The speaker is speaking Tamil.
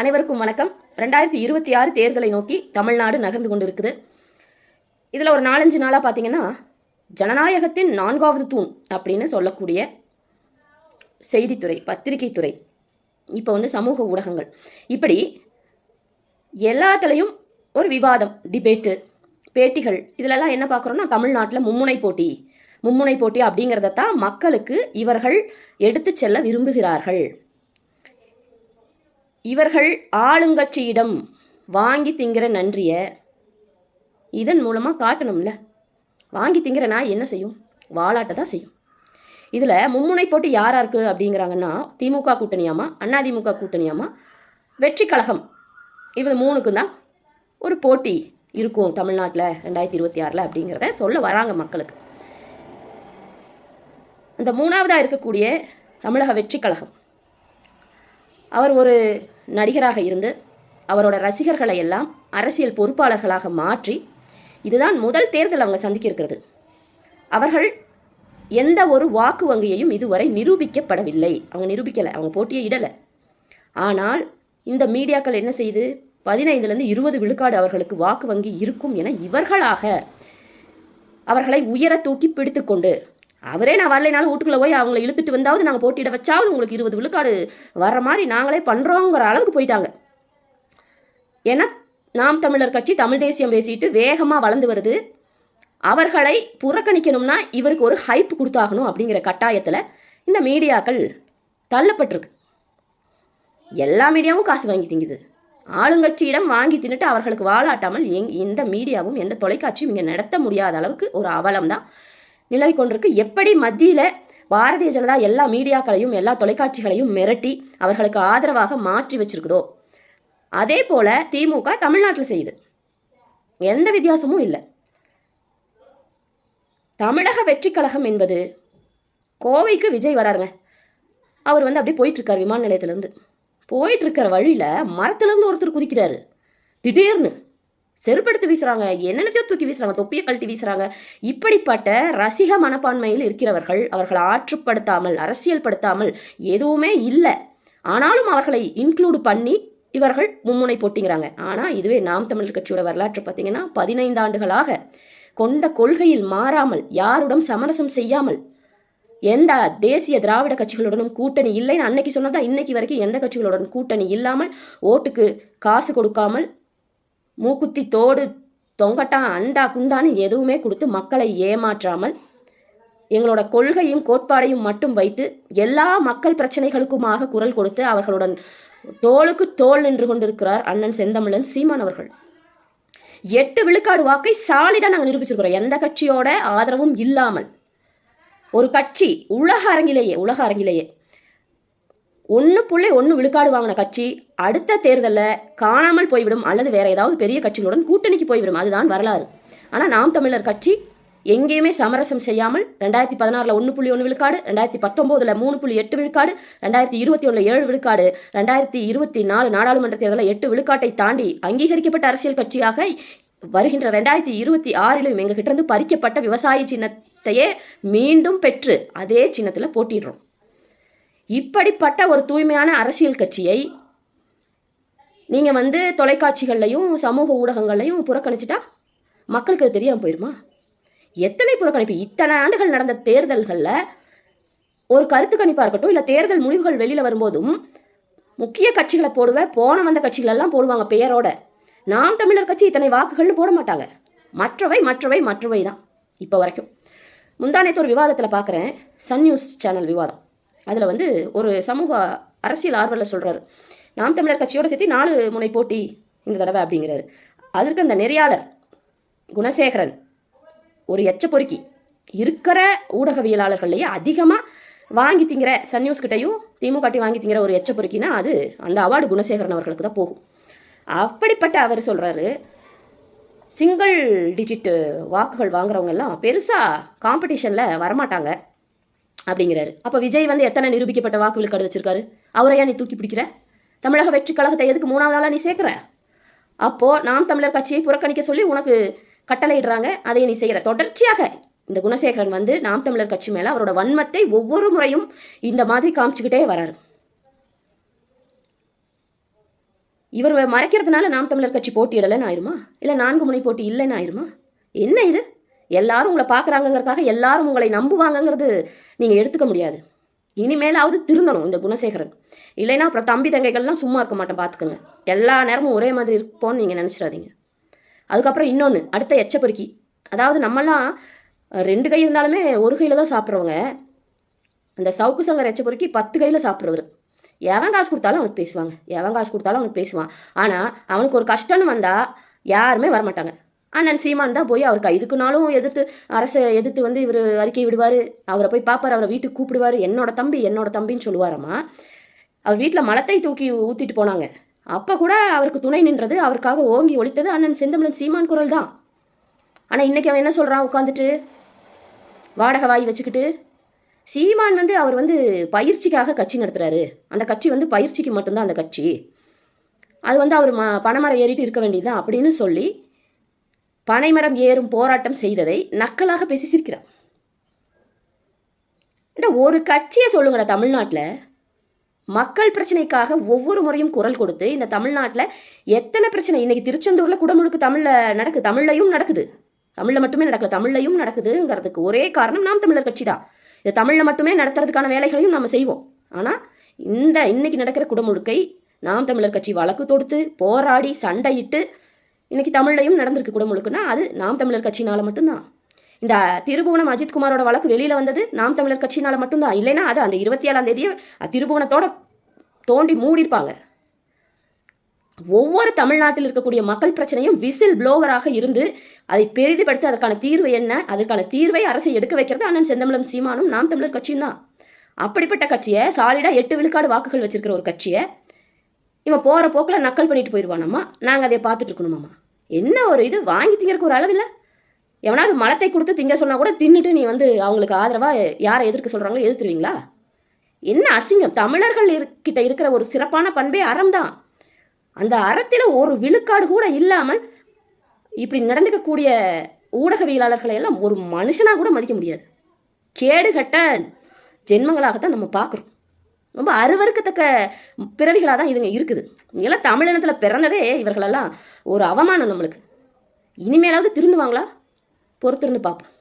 அனைவருக்கும் வணக்கம். ரெண்டாயிரத்தி இருபத்தி ஆறு தேர்தலை நோக்கி தமிழ்நாடு நகர்ந்து கொண்டிருக்குது. இதில் ஒரு நாலஞ்சு நாளாக பார்த்தீங்கன்னா ஜனநாயகத்தின் நான்காவது தூண் அப்படின்னு சொல்லக்கூடிய செய்தித்துறை பத்திரிகைத்துறை இப்போ வந்து சமூக ஊடகங்கள். இப்படி எல்லாத்துலேயும் ஒரு விவாதம் டிபேட்டு பேட்டிகள் இதிலெல்லாம் என்ன பார்க்குறோன்னா தமிழ்நாட்டில் மும்முனை போட்டி மும்முனை போட்டி அப்படிங்கிறத தான் மக்களுக்கு இவர்கள் எடுத்து செல்ல விரும்புகிறார்கள். இவர்கள் ஆளுங்கட்சியிடம் வாங்கி திங்கிற நன்றிய இதன் மூலமாக காட்டணும்ல. வாங்கி திங்கிற நாய் என்ன செய்யும்? வாலாட்ட தான் செய்யும். இதில் மும்முனை போட்டி யாராக இருக்குது அப்படிங்கிறாங்கன்னா திமுக கூட்டணியாமா அதிமுக கூட்டணியாமா வெற்றி கழகம். இவங்க மூணுக்கும் தான் ஒரு போட்டி இருக்கும் தமிழ்நாட்டில் ரெண்டாயிரத்தி இருபத்தி ஆறில் அப்படிங்கிறத சொல்ல வராங்க மக்களுக்கு. அந்த மூணாவதாக இருக்கக்கூடிய தமிழக வெற்றி கழகம். அவர் ஒரு நடிகராக இருந்து அவரோட ரசிகர்களை எல்லாம் அரசியல் பொறுப்பாளர்களாக மாற்றி இதுதான் முதல் தேர்தல் அவங்க சந்திக்கிருக்கிறது. அவர்கள் எந்த ஒரு வாக்கு வங்கியையும் இதுவரை நிரூபிக்கப்படவில்லை. அவங்க நிரூபிக்கலை அவங்க போட்டியை இடலை. ஆனால் இந்த மீடியாக்கள் என்ன செய்து பதினைந்துலேருந்து இருபது விழுக்காடு அவர்களுக்கு வாக்கு வங்கி இருக்கும் என இவர்களாக அவர்களை உயர தூக்கி பிடித்து கொண்டு அவரே நான் வரலைனாலும் வீட்டுக்குள்ளே போய் அவங்களை இழுத்துட்டு வந்தாவது நாங்கள் போட்டியிட வச்சாவது உங்களுக்கு இருபது விழுக்காடு வர்ற மாதிரி நாங்களே பண்ணுறோங்கிற அளவுக்கு போயிட்டாங்க. ஏன்னா நாம் தமிழர் கட்சி தமிழ் தேசியம் பேசிட்டு வேகமாக வளர்ந்து வருது. அவர்களை புறக்கணிக்கணும்னா இவருக்கு ஒரு ஹைப் கொடுத்தாகணும் அப்படிங்கிற கட்டாயத்தில் இந்த மீடியாக்கள் தள்ளப்பட்டிருக்கு. எல்லா மீடியாவும் காசு வாங்கி திங்குது. ஆளுங்கட்சியிடம் வாங்கி தின்னுட்டு அவர்களுக்கு வாழாட்டாமல் எங் இந்த மீடியாவும் எந்த தொலைக்காட்சியும் இங்கே நடத்த முடியாத அளவுக்கு ஒரு அவலம் தான் நிலவி கொண்டிருக்கு எப்படி மத்தியில் பாரதிய ஜனதா எல்லா மீடியாக்களையும் எல்லா தொலைக்காட்சிகளையும் மிரட்டி அவர்களுக்கு ஆதரவாக மாற்றி வச்சிருக்குதோ? அதே போல திமுக தமிழ்நாட்டில் செய்யுது. எந்த வித்தியாசமும் இல்லை. தமிழக வெற்றி கழகம் என்பது கோவைக்கு விஜய் வராருங்க. அவர் வந்து அப்படியே போயிட்டுருக்கார் விமான நிலையத்திலேருந்து. போயிட்டுருக்கிற வழியில் மரத்துலேருந்து ஒருத்தர் குதிக்கிறாரு. திடீர்னு செருப்படுத்து வீசுகிறாங்க என்னென்னத்தையோ தூக்கி வீசுகிறாங்க தொப்பியை கழட்டி வீசுகிறாங்க இப்படிப்பட்ட ரசிக மனப்பான்மையில் இருக்கிறவர்கள் அவர்களை ஆற்றுப்படுத்தாமல் அரசியல் படுத்தாமல் எதுவுமே இல்லை. ஆனாலும் அவர்களை இன்க்ளூடு பண்ணி இவர்கள் மும்முனை போட்டிங்கிறாங்க. ஆனால் இதுவே நாம் தமிழர் கட்சியோட வரலாற்று பார்த்தீங்கன்னா பதினைந்து ஆண்டுகளாக கொண்ட கொள்கையில் மாறாமல் யாருடன் சமரசம் செய்யாமல் எந்த தேசிய திராவிட கட்சிகளுடனும் கூட்டணி இல்லைன்னு அன்னைக்கு சொன்னதான் இன்னைக்கு வரைக்கும் எந்த கட்சிகளுடன் கூட்டணி இல்லாமல் ஓட்டுக்கு காசு கொடுக்காமல் மூக்குத்தி தோடு தொங்கட்டா அண்டா குண்டான்னு எதுவுமே கொடுத்து மக்களை ஏமாற்றாமல் எங்களோட கொள்கையும் கோட்பாடையும் மட்டும் வைத்து எல்லா மக்கள் பிரச்சனைகளுக்குமாக குரல் கொடுத்து அவர்களுடன் தோளுக்கு தோல் நின்று கொண்டிருக்கிறார் அண்ணன் செந்தமிழன் சீமான் அவர்கள். எட்டு விழுக்காடு வாக்கை சாலிடாக நாங்கள் நிரூபிச்சிருக்கிறோம். எந்த கட்சியோட ஆதரவும் இல்லாமல். ஒரு கட்சி உலக அரங்கிலேயே உலக அரங்கிலேயே ஒன்று புள்ளி ஒன்று விழுக்காடு வாங்கின கட்சி அடுத்த தேர்தலில் காணாமல் போய்விடும் அல்லது வேறு ஏதாவது பெரிய கட்சிகளுடன் கூட்டணிக்கு போய்விடும். அதுதான் வரலாறு. ஆனால் நாம் தமிழர் கட்சி எங்கேயுமே சமரசம் செய்யாமல் ரெண்டாயிரத்தி பதினாறில் ஒன்று புள்ளி ஒன்று விழுக்காடு ரெண்டாயிரத்தி பத்தொம்போதில் மூணு புள்ளி எட்டு விழுக்காடு ரெண்டாயிரத்தி இருபத்தி ஒன்றில் ஏழு விழுக்காடு ரெண்டாயிரத்தி இருபத்தி நாலு நாடாளுமன்ற தேர்தலில் எட்டு விழுக்காட்டை தாண்டி அங்கீகரிக்கப்பட்ட அரசியல் கட்சியாக வருகின்ற ரெண்டாயிரத்தி இருபத்தி ஆறிலும் எங்ககிட்ட இருந்து பறிக்கப்பட்ட விவசாய சின்னத்தையே மீண்டும் பெற்று அதே சின்னத்தில் போட்டிடுறோம். இப்படிப்பட்ட ஒரு தூய்மையான அரசியல் கட்சியை நீங்கள் வந்து தொலைக்காட்சிகள்லையும் சமூக ஊடகங்கள்லையும் புறக்கணிச்சிட்டா மக்களுக்கு அது தெரியாமல் போயிருமா? எத்தனை புறக்கணிப்பு? இத்தனை ஆண்டுகள் நடந்த தேர்தல்களில் ஒரு கருத்து கணிப்பாக இருக்கட்டும் இல்லை தேர்தல் முடிவுகள் வெளியில் வரும்போதும் முக்கிய கட்சிகளை போடுவேன் போன வந்த கட்சிகளெல்லாம் போடுவாங்க பெயரோட. நாம் தமிழர் கட்சி இத்தனை வாக்குகள்னு போட மாட்டாங்க. மற்றவை மற்றவை மற்றவை தான் இப்போ வரைக்கும். முந்தானேத்து ஒரு விவாதத்தில் பார்க்குறேன் சன் நியூஸ் சேனல் விவாதம். அதில் வந்து ஒரு சமூக அரசியல் ஆர்வலர் சொல்கிறாரு நாம் தமிழர் கட்சியோடு சேர்த்து நாலு முனை போட்டி இந்த தடவை அப்படிங்கிறாரு. அதற்கு அந்த நெறியாளர் குணசேகரன் ஒரு எச்ச பொறுக்கி இருக்கிற ஊடகவியலாளர்கள்லேயே அதிகமாக வாங்கி திங்கிற சன் நியூஸ் கிட்டையும் திமுக வாங்கி திங்கிற ஒரு எச்ச பொறுக்கினா அது அந்த அவார்டு குணசேகரன் அவர்களுக்கு தான் போகும். அப்படிப்பட்ட அவர் சொல்கிறாரு சிங்கிள் டிஜிட் வாக்குகள் வாங்குறவங்கெல்லாம் பெருசாக காம்படிஷனில் வரமாட்டாங்க. அப்படிங்கிறாரு. அப்போ விஜய் வந்து எத்தனை நிரூபிக்கப்பட்ட வாக்கு விழுக்காடு வச்சிருக்காரு? அவரையா நீ தூக்கி பிடிக்கிற? தமிழக வெற்றி கழகத்தை எதுக்கு மூணாவது ஆளாக நீ சேர்க்குற? அப்போது நாம் தமிழர் கட்சியை புறக்கணிக்க சொல்லி உனக்கு கட்டளையிடுறாங்க அதை நீ செய்கிற தொடர்ச்சியாக இந்த குணசேகரன் வந்து நாம் தமிழர் கட்சி மேலே அவரோட வன்மத்தை ஒவ்வொரு முறையும் இந்த மாதிரி காமிச்சுக்கிட்டே வராரு. இவர் மறைக்கிறதுனால நாம் தமிழர் கட்சி போட்டியிடலைன்னு ஆயிருமா? இல்லை நான்கு முனை போட்டி இல்லைன்னு ஆயிருமா? என்ன இது? எல்லாரும் உங்களை பார்க்குறாங்கங்கிறதுக்காக எல்லாரும் உங்களை நம்புவாங்கங்கிறது நீங்கள் எடுத்துக்க முடியாது. இனிமேலாவது திருந்தணும் இந்த குணசேகரன். இல்லைன்னா அப்புறம் தம்பி தங்கைகள்லாம் சும்மா இருக்க மாட்டேன் பார்த்துக்கோங்க எல்லா நேரமும் ஒரே மாதிரி இருப்போம்னு நீங்கள் நினச்சிடாதீங்க. அதுக்கப்புறம் இன்னொன்று அடுத்த எச்சப்பொறுக்கி அதாவது நம்மலாம் ரெண்டு கை இருந்தாலுமே ஒரு கையில் தான் சாப்பிட்றவங்க. அந்த சவுக்கு சங்கர் எச்சப்பொறுக்கி பத்து கையில் சாப்பிட்றவர். எவன் காசு கொடுத்தாலும் அவனுக்கு பேசுவாங்க. எவன் காசு கொடுத்தாலும் அவனுக்கு பேசுவான். ஆனால் அவனுக்கு ஒரு கஷ்டம்னு வந்தால் யாருமே வரமாட்டாங்க. அண்ணன் சீமான் தான் போய் அவருக்கு இதுக்குனாலும் எதிர்த்து அரசை எதிர்த்து வந்து இவர் அறிக்கை விடுவார். அவரை போய் பார்ப்பார் அவரை வீட்டுக்கு கூப்பிடுவார். என்னோட தம்பி என்னோட தம்பின்னு சொல்லுவாராம்மா அவர் வீட்டில் மலத்தை தூக்கி ஊற்றிட்டு போனாங்க. அப்போ கூட அவருக்கு துணை நின்றது அவருக்காக ஓங்கி ஒழித்தது அண்ணன் செந்தமிழன் சீமான் குரல் தான். ஆனால் இன்றைக்கி அவன் என்ன சொல்கிறான் உட்காந்துட்டு வாடகை வாய் வச்சுக்கிட்டு சீமான் வந்து அவர் வந்து பயிற்சிக்காக கட்சி நடத்துகிறாரு அந்த கட்சி வந்து பயிற்சிக்கு மட்டும்தான் அந்த கட்சி. அது வந்து அவர் ம பனைமரம் ஏறிட்டு இருக்க வேண்டியதுதான் அப்படின்னு சொல்லி பனைமரம் ஏறும் போராட்டம் செய்ததை நக்கலாக பேசி சிரிக்கிறார் ஒரு கட்சியை சொல்லுங்களேன் தமிழ்நாட்டில். மக்கள் பிரச்சனைக்காக ஒவ்வொரு முறையும் குரல் கொடுத்து இந்த தமிழ்நாட்டில் எத்தனை பிரச்சனை? இன்னைக்கு திருச்செந்தூரில் குடமுழுக்கு தமிழில் நடக்குது தமிழ்லையும் நடக்குது. தமிழில் மட்டுமே நடக்கல தமிழ்லையும் நடக்குதுங்கிறதுக்கு ஒரே காரணம் நாம் தமிழர் கட்சி தான். இது தமிழில் மட்டுமே நடத்துறதுக்கான வேலைகளையும் நம்ம செய்வோம். ஆனால் இந்த இன்னைக்கு நடக்கிற குடமுழுக்கை நாம் தமிழர் கட்சி வழக்கு தொடுத்து போராடி சண்டையிட்டு இன்னைக்கு தமிழ்லையும் நடந்திருக்கு குடமுழுக்குன்னா அது நாம் தமிழர் கட்சினால மட்டும்தான். இந்த திருபுவனம் அஜித்குமாரோட வழக்கு வெளியில் வந்தது நாம் தமிழர் கட்சினால மட்டும்தான். இல்லைன்னா அது அந்த இருபத்தி ஏழாம் தேதியை திருபுவனத்தோட தோண்டி மூடியிருப்பாங்க. ஒவ்வொரு தமிழ்நாட்டில் இருக்கக்கூடிய மக்கள் பிரச்சனையும் விசில் ப்ளோவராக இருந்து அதை பெரிதுபடுத்தி அதற்கான தீர்வு என்ன? அதற்கான தீர்வை அரசை எடுக்க வைக்கிறது அண்ணன் செந்தமிழம் சீமானும் நாம் தமிழர் கட்சியும் தான். அப்படிப்பட்ட கட்சியை சாலிடாக எட்டு விழுக்காடு வாக்குகள் வச்சிருக்கிற ஒரு கட்சியை இவன் போகிற போக்கில் நக்கல் பண்ணிட்டு போயிடுவானம்மா நாங்கள் அதை பார்த்துட்டு இருக்கணுமாம்மா என்ன ஒரு இது? வாங்கி திங்கிறக்கு ஒரு அளவில்லை எவனாவது மலத்தை கொடுத்து திங்க சொன்னால் கூட தின்னுட்டு நீ வந்து அவங்களுக்கு ஆதரவாக யாரை எதிர்க்க சொல்கிறாங்களோ எதிர்த்துருவீங்களா? என்ன அசிங்கம்? தமிழர்கள் இருக்கிட்ட இருக்கிற ஒரு சிறப்பான பண்பே அறம் தான் அந்த அறத்தில் ஒரு விழுக்காடு கூட இல்லாமல் இப்படி நடந்துக்கக்கூடிய ஊடகவியலாளர்களை எல்லாம் ஒரு மனுஷனாக கூட மதிக்க முடியாது. கேடுகட்ட ஜென்மங்களாகத்தான் நம்ம பார்க்குறோம். ரொம்ப அருவருக்கத்தக்க பிறவிகளாக தான் இதுங்க இருக்குது. எல்லாம் தமிழினத்தில் பிறந்ததே இவர்களெல்லாம் ஒரு அவமானம் நம்மளுக்கு. இனிமேலாவது திருந்துவாங்களா? பொறுத்திருந்து பார்ப்போம்.